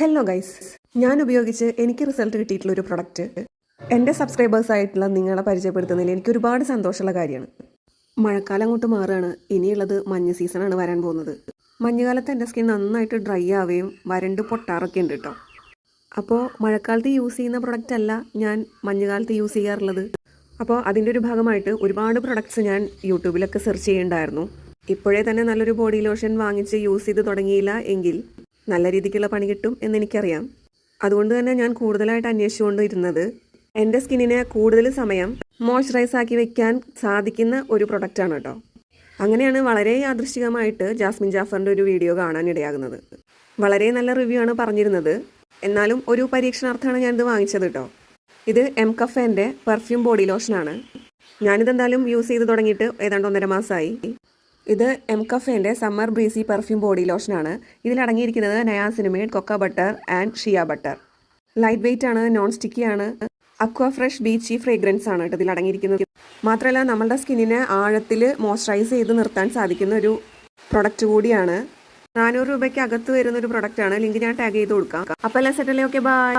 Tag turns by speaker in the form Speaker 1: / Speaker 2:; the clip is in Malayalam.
Speaker 1: ഹലോ ഗൈസ് ഞാൻ ഉപയോഗിച്ച് എനിക്ക് റിസൾട്ട് കിട്ടിയിട്ടുള്ള ഒരു പ്രൊഡക്റ്റ് എന്റെ സബ്സ്ക്രൈബേഴ്സ് ആയിട്ടുള്ള നിങ്ങളെ പരിചയപ്പെടുത്തുന്നതിൽ എനിക്ക് ഒരുപാട് സന്തോഷമുള്ള കാര്യമാണ്. മഴക്കാലം അങ്ങോട്ട് മാറുകയാണ്. ഇനിയുള്ളത് മഞ്ഞ് സീസണാണ് വരാൻ പോകുന്നത്. മഞ്ഞുകാലത്ത് എന്റെ സ്കിൻ നന്നായിട്ട് ഡ്രൈ ആവുകയും വരണ്ട് പൊട്ടാറൊക്കെ ഉണ്ട് കേട്ടോ. അപ്പോൾ മഴക്കാലത്ത് യൂസ് ചെയ്യുന്ന പ്രൊഡക്റ്റ് അല്ല ഞാൻ മഞ്ഞുകാലത്ത് യൂസ് ചെയ്യാറുള്ളത്. അപ്പോൾ അതിന്റെ ഒരു ഭാഗമായിട്ട് ഒരുപാട് പ്രൊഡക്ട്സ് ഞാൻ യൂട്യൂബിലൊക്കെ സെർച്ച് ചെയ്യേണ്ടായിരുന്നു ഇപ്പോഴേ തന്നെ നല്ലൊരു ബോഡി ലോഷൻ വാങ്ങിച്ച് യൂസ് ചെയ്ത് തുടങ്ങിയില്ല എങ്കിൽ നല്ല രീതിക്കുള്ള പണി കിട്ടും എന്ന് എനിക്കറിയാം അതുകൊണ്ട് തന്നെ ഞാൻ കൂടുതലായിട്ട് അന്വേഷിച്ചുകൊണ്ട് ഇരുന്നത് എന്റെ സ്കിന്നിനെ കൂടുതൽ സമയം മോയ്സ്ചറൈസ് ആക്കി വെക്കാൻ സാധിക്കുന്ന ഒരു പ്രൊഡക്റ്റാണ് കേട്ടോ. അങ്ങനെയാണ് വളരെ യാദൃശ്ചികമായിട്ട് ജാസ്മിൻ ജാഫറിന്റെ ഒരു വീഡിയോ കാണാൻ ഇടയാകുന്നത്. വളരെ നല്ല റിവ്യൂ ആണ് പറഞ്ഞിരുന്നത്. എന്നാലും ഒരു പരീക്ഷണാർത്ഥമാണ് ഞാനിത് വാങ്ങിച്ചത് കേട്ടോ. ഇത് എം കഫേന്റെ പെർഫ്യൂം ബോഡി ലോഷനാണ് ഞാനിതെന്തായാലും യൂസ് ചെയ്ത് തുടങ്ങിയിട്ട് ഏതാണ്ട് ഒന്നര മാസമായി. ഇത് എം കഫേന്റെ സമ്മർ ബ്രീസി പെർഫ്യൂം ബോഡി ലോഷനാണ് ഇതിലടങ്ങിയിരിക്കുന്നത് niacinamide cocoa butter and shea butter light weight ആണ് നോൺ സ്റ്റിക്കി ആണ്. അക്വ ഫ്രഷ് ബീച്ചി ഫ്രേഗ്രൻസ് ആണ് കേട്ടോ ഇതിൽ അടങ്ങിയിരിക്കുന്നത്. മാത്രമല്ല നമ്മളുടെ സ്കിന്നിനെ ആഴത്തിൽ മോയ്സ്ചറൈസ് ചെയ്ത് നിർത്താൻ സാധിക്കുന്ന ഒരു പ്രൊഡക്റ്റ് കൂടിയാണ്. നാനൂറ് രൂപയ്ക്ക് അകത്ത് വരുന്ന ഒരു പ്രൊഡക്റ്റ് ആണ്. ലിങ്ക് ഞാൻ ടാഗ് ചെയ്ത് കൊടുക്കാം. അപ്പോൾ എല്ലാം സെറ്റല്ലേ ഓക്കെ ബൈ